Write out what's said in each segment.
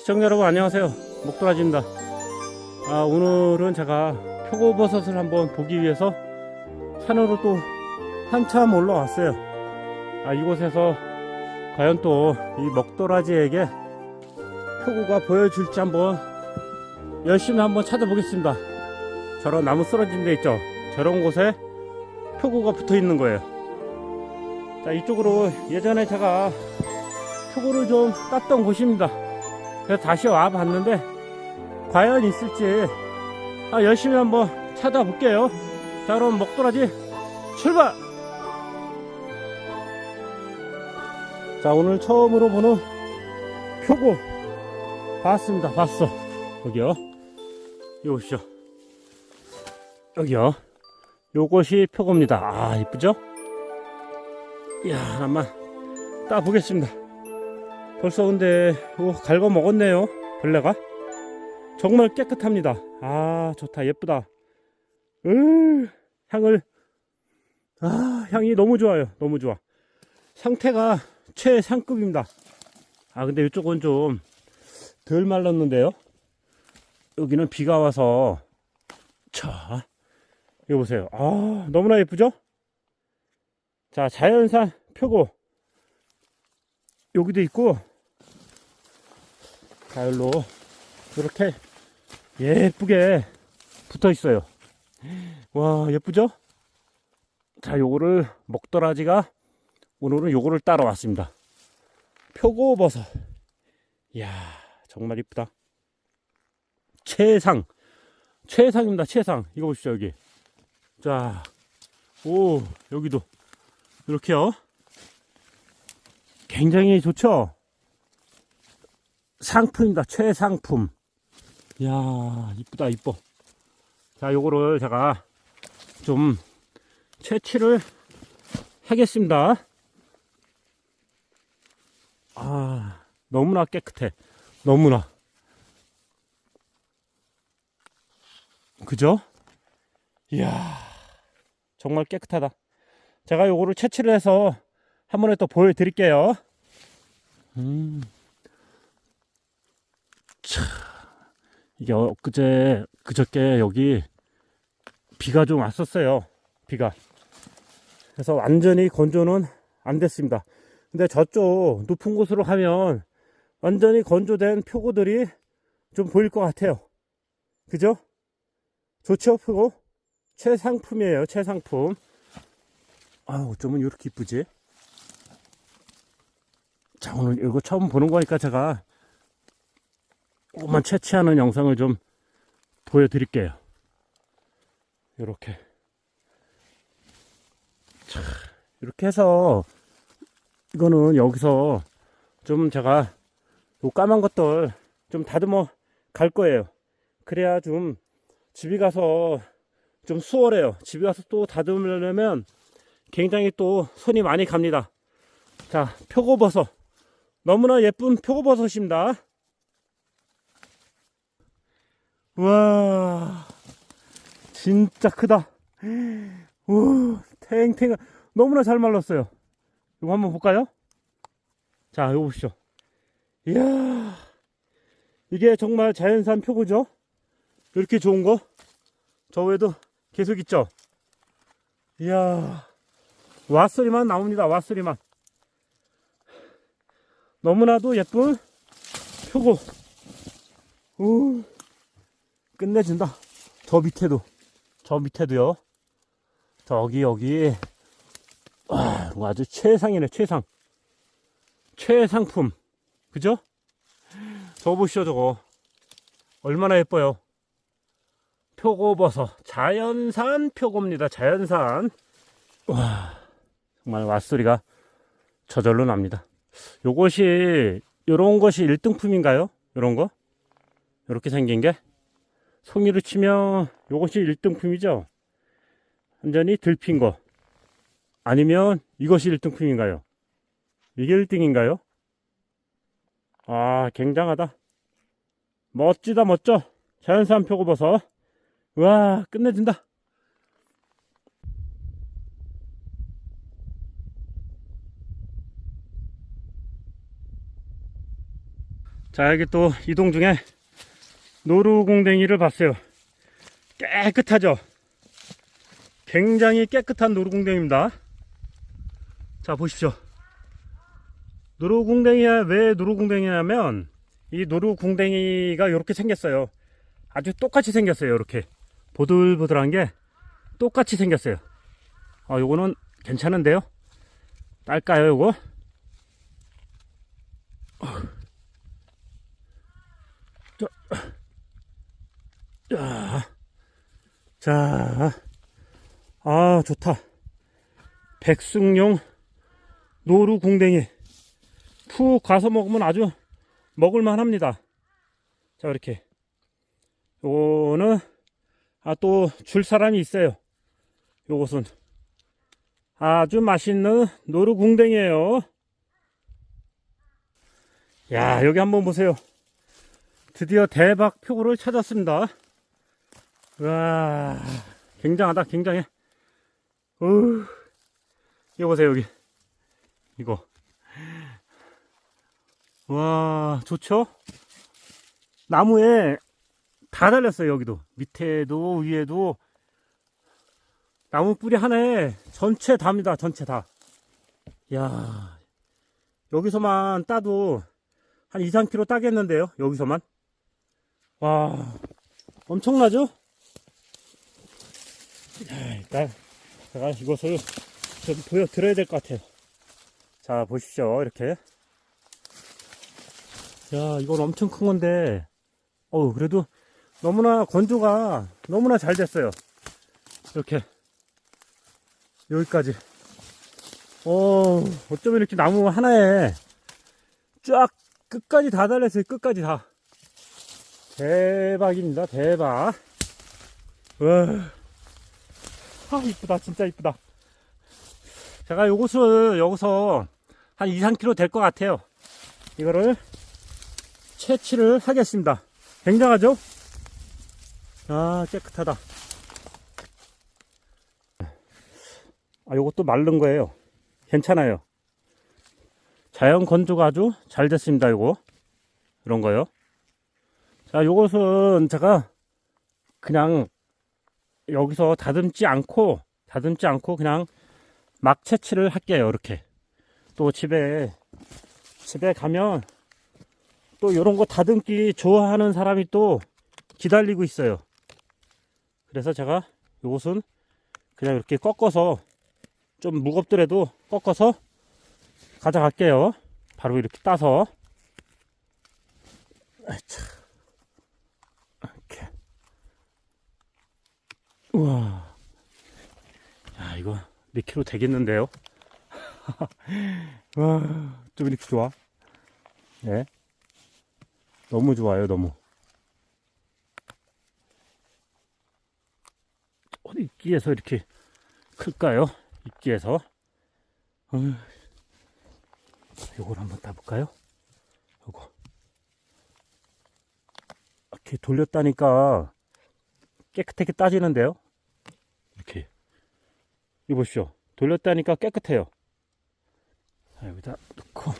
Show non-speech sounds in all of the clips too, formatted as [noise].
시청자 여러분 안녕하세요. 목도라지입니다. 아 오늘은 제가 표고버섯을 한번 보기 위해서 산으로 또 한참 올라왔어요. 아 이곳에서 과연 또 이 먹도라지에게 표고가 보여줄지 한번 열심히 한번 찾아보겠습니다. 저런 나무 쓰러진 데 있죠? 저런 곳에 표고가 붙어 있는 거예요. 자 이쪽으로 예전에 제가 표고를 좀 땄던 곳입니다 그래서 다시 와 봤는데 과연 있을지. 아, 열심히 한번 찾아볼게요. 자 그럼 먹도라지 출발! 자 오늘 처음으로 보는 표고. 봤습니다. 봤어. 여기요. 이거 보시죠 여기요. 요것이 표고입니다. 아 이쁘죠? 이야 한번 따보겠습니다 벌써 근데 오, 갈거 먹었네요 벌레가. 정말 깨끗합니다. 아 좋다 예쁘다. 으 향을. 아 향이 너무 좋아요 너무 좋아. 상태가 최상급입니다. 아 근데 이쪽은 좀 덜 말랐는데요? 여기는 비가 와서. 자 이거 보세요. 아 너무나 예쁘죠? 자 자연산 표고. 여기도 있고 가을로 이렇게 예쁘게 붙어 있어요. 와, 예쁘죠? 자, 요거를 먹도라지가 오늘은 요거를 따러 왔습니다. 표고버섯. 이야, 정말 이쁘다. 최상. 최상입니다, 최상. 이거 보시죠, 여기. 자, 오, 여기도. 이렇게요. 굉장히 좋죠? 상품입니다. 최상품. 이야, 이쁘다, 이뻐. 자, 요거를 제가 좀 채취를 하겠습니다. 아, 너무나 깨끗해. 너무나. 그죠? 이야, 정말 깨끗하다. 제가 요거를 채취를 해서 한 번에 또 보여드릴게요. 음. 차, 이게 엊그제, 그저께 여기 비가 좀 왔었어요. 비가. 그래서 완전히 건조는 안 됐습니다. 근데 저쪽 높은 곳으로 가면 완전히 건조된 표고들이 좀 보일 것 같아요. 그죠? 좋죠, 표고? 최상품이에요, 최상품. 아, 어쩌면 이렇게 이쁘지? 자, 오늘 이거 처음 보는 거니까 제가 조금만 채취하는 영상을 좀 보여드릴게요. 이렇게. 자, 이렇게 해서 이거는 여기서 좀 제가 요 까만 것들 좀 다듬어 갈 거예요. 그래야 좀 집에 가서 좀 수월해요. 집에 가서 또 다듬으려면 굉장히 또 손이 많이 갑니다. 자, 표고버섯. 너무나 예쁜 표고버섯입니다. 와, 진짜 크다. 우, 탱탱. 너무나 잘 말랐어요. 이거 한번 볼까요? 자, 이거 보시죠. 이야, 이게 정말 자연산 표고죠? 이렇게 좋은 거? 저 외에도 계속 있죠? 이야, 왓소리만 나옵니다. 왓소리만. 너무나도 예쁜 표고. 우, 끝내준다. 저 밑에도, 저 밑에도요. 저기, 여기. 와, 아주 최상이네, 최상. 최상품. 그죠? 저거 보시죠, 저거. 얼마나 예뻐요. 표고버섯. 자연산 표고입니다, 자연산. 와, 정말 왓소리가 저절로 납니다. 요것이, 요런 것이 1등품인가요? 요런 거? 요렇게 생긴 게? 송이로 치면 요것이 1등품이죠? 완전히 들핀 거. 아니면 이것이 1등품인가요? 이게 1등인가요? 아, 굉장하다. 멋지다, 멋져. 자연산 표고버섯. 와, 끝내준다. 자, 여기 또 이동 중에 노루궁뎅이를 봤어요. 깨끗하죠? 굉장히 깨끗한 노루궁뎅이입니다. 자, 보십시오. 노루궁뎅이야, 왜 노루궁뎅이냐면, 이 노루궁뎅이가 이렇게 생겼어요. 아주 똑같이 생겼어요, 이렇게. 보들보들한 게 똑같이 생겼어요. 어, 요거는 괜찮은데요? 딸까요, 요거? 자, 자, 아, 좋다. 백숙용 노루궁뎅이. 푹 가서 먹으면 아주 먹을만 합니다. 자, 이렇게. 요거는, 아, 또 줄 사람이 있어요. 요것은 아주 맛있는 노루궁뎅이에요. 야, 여기 한번 보세요. 드디어 대박 표고를 찾았습니다. 와, 굉장하다, 굉장해. 우, 이거 보세요, 여기. 이거. 와, 좋죠? 나무에 다 달렸어요, 여기도. 밑에도, 위에도. 나무 뿌리 하나에 전체 다입니다, 전체 다. 야 여기서만 따도 한 2, 3kg 따겠는데요, 여기서만. 와, 엄청나죠? 자, 일단 제가 이것을 좀 보여드려야 될 것 같아요. 자, 보십시오. 이렇게. 야, 이건 엄청 큰 건데, 어우, 그래도 너무나 건조가 너무나 잘 됐어요. 이렇게. 여기까지. 어, 어쩌면 이렇게 나무 하나에 쫙 끝까지 다 달렸어요. 끝까지 다. 대박입니다. 대박. 와. 아, 이쁘다. 진짜 이쁘다. 제가 요것을 여기서 한 2, 3kg 될 것 같아요. 이거를 채취를 하겠습니다. 굉장하죠? 아, 깨끗하다. 아, 요것도 마른 거예요. 괜찮아요. 자연 건조가 아주 잘 됐습니다, 요거. 이런 거요. 자, 요것은 제가 그냥 여기서 다듬지 않고, 다듬지 않고 그냥 막 채취를 할게요, 이렇게. 또 집에, 집에 가면 또 요런 거 다듬기 좋아하는 사람이 또 기다리고 있어요. 그래서 제가 요것은 그냥 이렇게 꺾어서 좀 무겁더라도 꺾어서 가져갈게요. 바로 이렇게 따서. 아차. 이렇게. 우와. 야, 이거 몇 킬로 되겠는데요? [laughs] 와, 좀 이렇게 좋아. 네. 너무 좋아요, 너무. 어디 끼에서 이렇게 클까요? 입지에서 어, 요걸 한번 따볼까요? 요거 이렇게 돌렸다니까 깨끗하게 따지는데요 이거 보십시오 돌렸다니까 깨끗해요 자, 여기다 넣고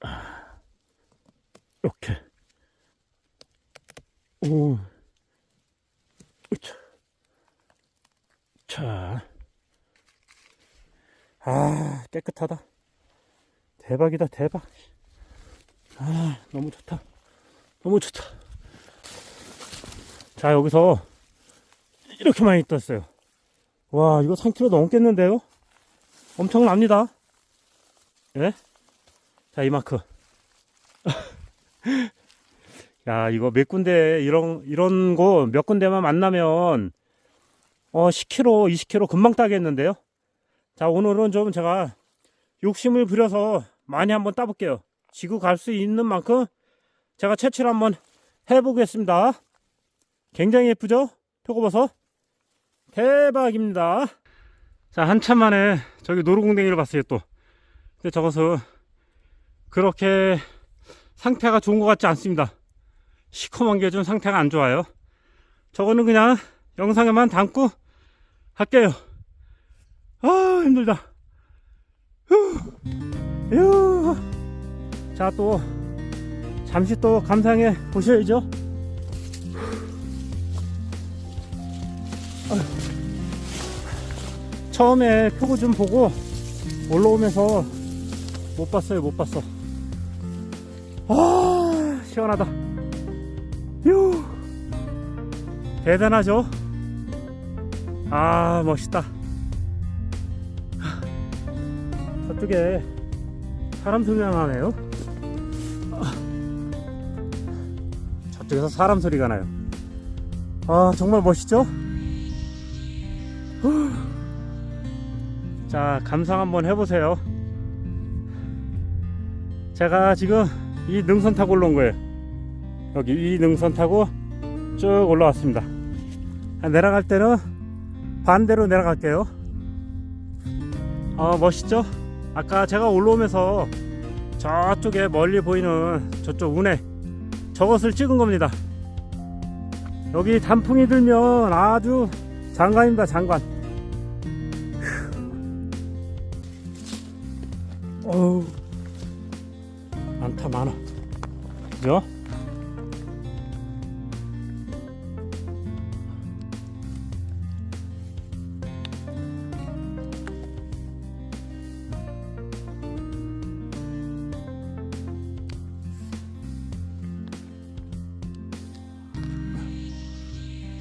아, 이렇게 오 으차. 자. 아, 깨끗하다. 대박이다, 대박. 아, 너무 좋다. 너무 좋다. 자, 여기서 이렇게 많이 떴어요. 와, 이거 3kg 넘겠는데요? 엄청납니다. 예? 자, 이만큼. [laughs] 야, 이거 몇 군데, 이런, 이런 거 몇 군데만 만나면 어, 10kg, 20kg 금방 따겠는데요. 자, 오늘은 좀 제가 욕심을 부려서 많이 한번 따볼게요. 지구 갈 수 있는 만큼 제가 채취를 한번 해보겠습니다. 굉장히 예쁘죠? 표고버섯. 대박입니다. 자, 한참 만에 저기 노루궁뎅이를 봤어요, 또. 근데 저것은 그렇게 상태가 좋은 것 같지 않습니다. 시커먼 게 좀 상태가 안 좋아요. 저거는 그냥 영상에만 담고 할게요. 아, 힘들다. 휴, 휴. 자, 또, 잠시 또 감상해 보셔야죠. 처음에 표고 좀 보고 올라오면서 못 봤어요, 못 봤어. 아, 시원하다. 휴. 대단하죠? 아, 멋있다. 저쪽에 사람 소리가 나네요. 저쪽에서 사람 소리가 나요. 아, 정말 멋있죠? 후. 자, 감상 한번 해보세요. 제가 지금 이 능선 타고 올라온 거예요. 여기 이 능선 타고 쭉 올라왔습니다. 아, 내려갈 때는 반대로 내려갈게요. 아, 멋있죠? 아까 제가 올라오면서 저쪽에 멀리 보이는 저쪽 운해 저것을 찍은 겁니다. 여기 단풍이 들면 아주 장관입니다, 장관.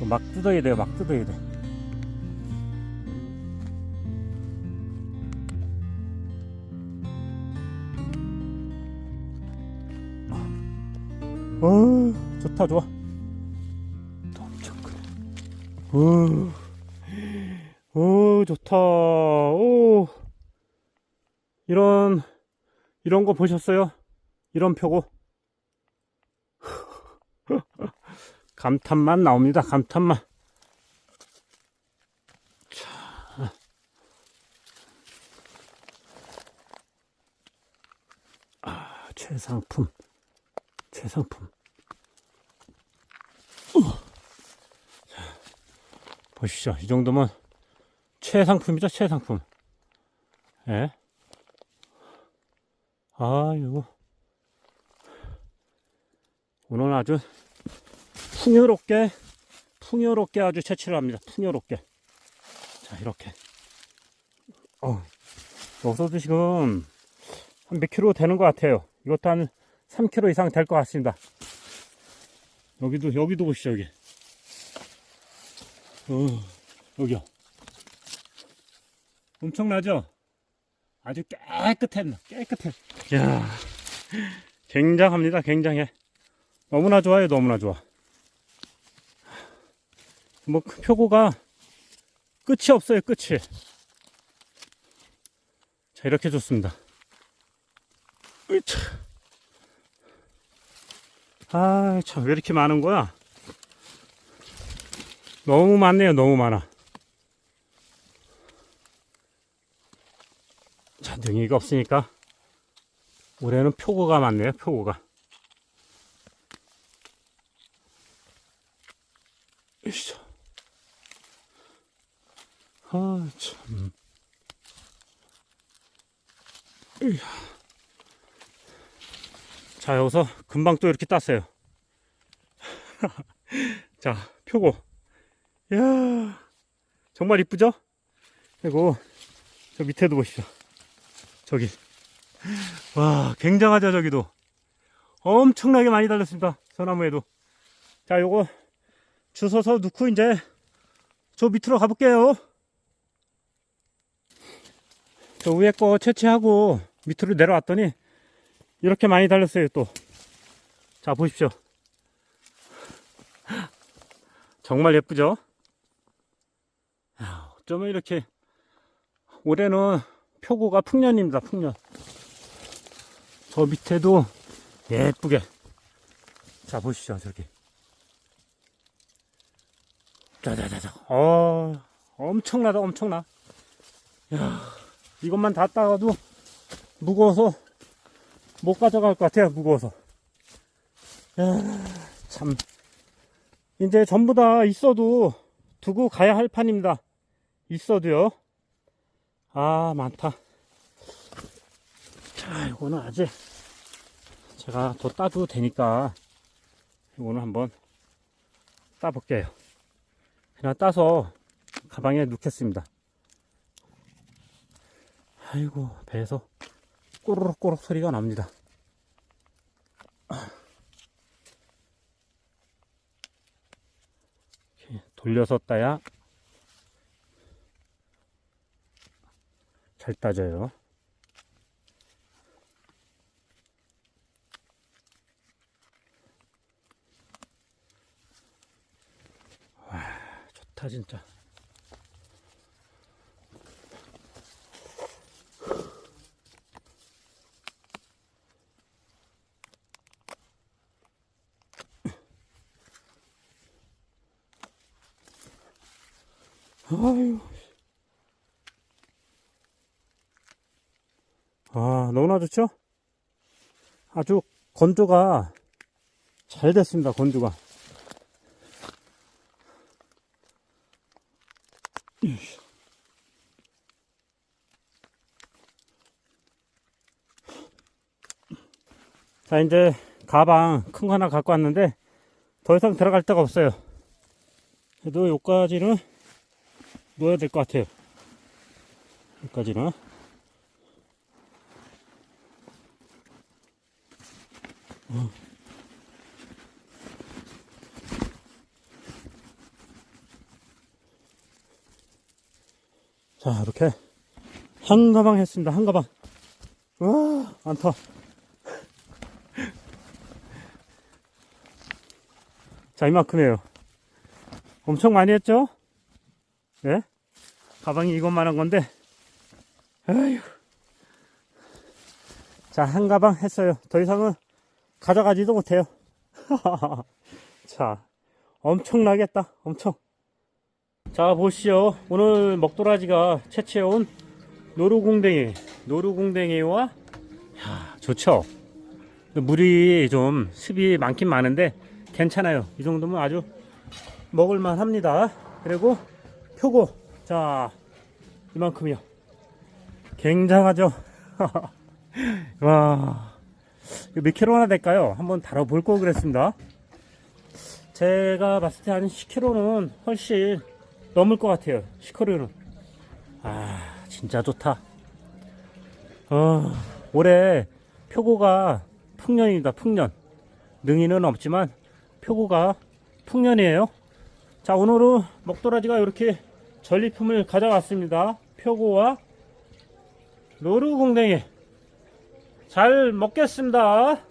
막 뜯어야 돼요, 막 뜯어야 돼. 어, 좋다, 좋아. 또 엄청 크네. 어, 어, 좋다. 오, 이런, 이런 거 보셨어요? 이런 표고. 감탄만 나옵니다. 감탄만. 자. 아, 최상품. 최상품. 어. 자, 보십시오. 이 정도면 최상품이죠, 최상품. 예. 아, 이거. 오늘 아주 풍요롭게 풍요롭게 아주 채취를 합니다. 풍요롭게. 자 이렇게. 어, 여기서도 지금 한 몇 킬로 되는 것 같아요. 이것도 한 3킬로 이상 될 것 같습니다. 여기도 여기도 보시죠 여기. 어, 여기요. 엄청나죠? 아주 깨끗해, 깨끗해. 야, 굉장합니다, 굉장해. 너무나 좋아요, 너무나 좋아. 뭐 표고가 끝이 없어요 끝이. 자 이렇게 좋습니다. 아참 왜 이렇게 많은 거야? 너무 많네요 너무 많아. 자 능이가 없으니까 올해는 표고가 많네요 표고가. 으쌰. 아, 참. 으야. 자, 여기서 금방 또 이렇게 땄어요. [laughs] 자, 표고. 이야, 정말 이쁘죠? 그리고, 저 밑에도 보시죠. 저기. 와, 굉장하죠, 저기도. 엄청나게 많이 달렸습니다. 소나무에도. 자, 요거 주워서 넣고 이제 저 밑으로 가볼게요. 저 위에 거 채취하고 밑으로 내려왔더니 이렇게 많이 달렸어요 또. 자 보십시오. [laughs] 정말 예쁘죠? 야, 어쩌면 이렇게 올해는 표고가 풍년입니다 풍년. 저 밑에도 예쁘게. 자 보시죠 저기. 자자자자. 어, 엄청나다, 엄청나. 야, 이것만 다 따가도 무거워서 못 가져갈 것 같아요, 무거워서. 야, 참. 이제 전부 다 있어도 두고 가야 할 판입니다. 있어도요. 아, 많다. 자, 이거는 아직 제가 더 따도 되니까 이거는 한번 따볼게요. 그냥 따서 가방에 넣겠습니다. 아이고 배에서 꼬르륵꼬르륵 소리가 납니다. 돌려서 따야 잘 따져요. 와, 좋다 진짜. 아유. 아, 너무나 좋죠? 아주 건조가 잘 됐습니다, 건조가. 자, 이제 가방 큰 거 하나 갖고 왔는데 더 이상 들어갈 데가 없어요. 그래도 여기까지는 넣어야 될 것 같아요. 여기까지는. 어. 자, 이렇게 한 가방 했습니다. 한 가방. 와, 많다. [laughs] 자, 이만큼이에요. 엄청 많이 했죠? 네? 가방이 이것만한 건데, 아휴. 자, 한 가방 했어요. 더 이상은 가져가지도 못해요. [laughs] 자, 엄청나겠다. 엄청. 자, 보시죠. 오늘 먹도라지가 채취해온 노루궁뎅이. 노루궁뎅이와, 야, 좋죠? 물이 좀 습이 많긴 많은데, 괜찮아요. 이 정도면 아주 먹을만 합니다. 그리고 표고. 자, 이만큼이요. 굉장하죠? [laughs] 와, 몇 킬로나 될까요? 한번 다뤄볼 걸 그랬습니다. 제가 봤을 때 한 10킬로는 훨씬 넘을 것 같아요. 10킬로는. 아, 진짜 좋다. 어, 올해 표고가 풍년입니다. 풍년. 능이는 없지만 표고가 풍년이에요. 자, 오늘은 먹도라지가 이렇게 전리품을 가져왔습니다. 표고와 노루궁뎅이. 잘 먹겠습니다.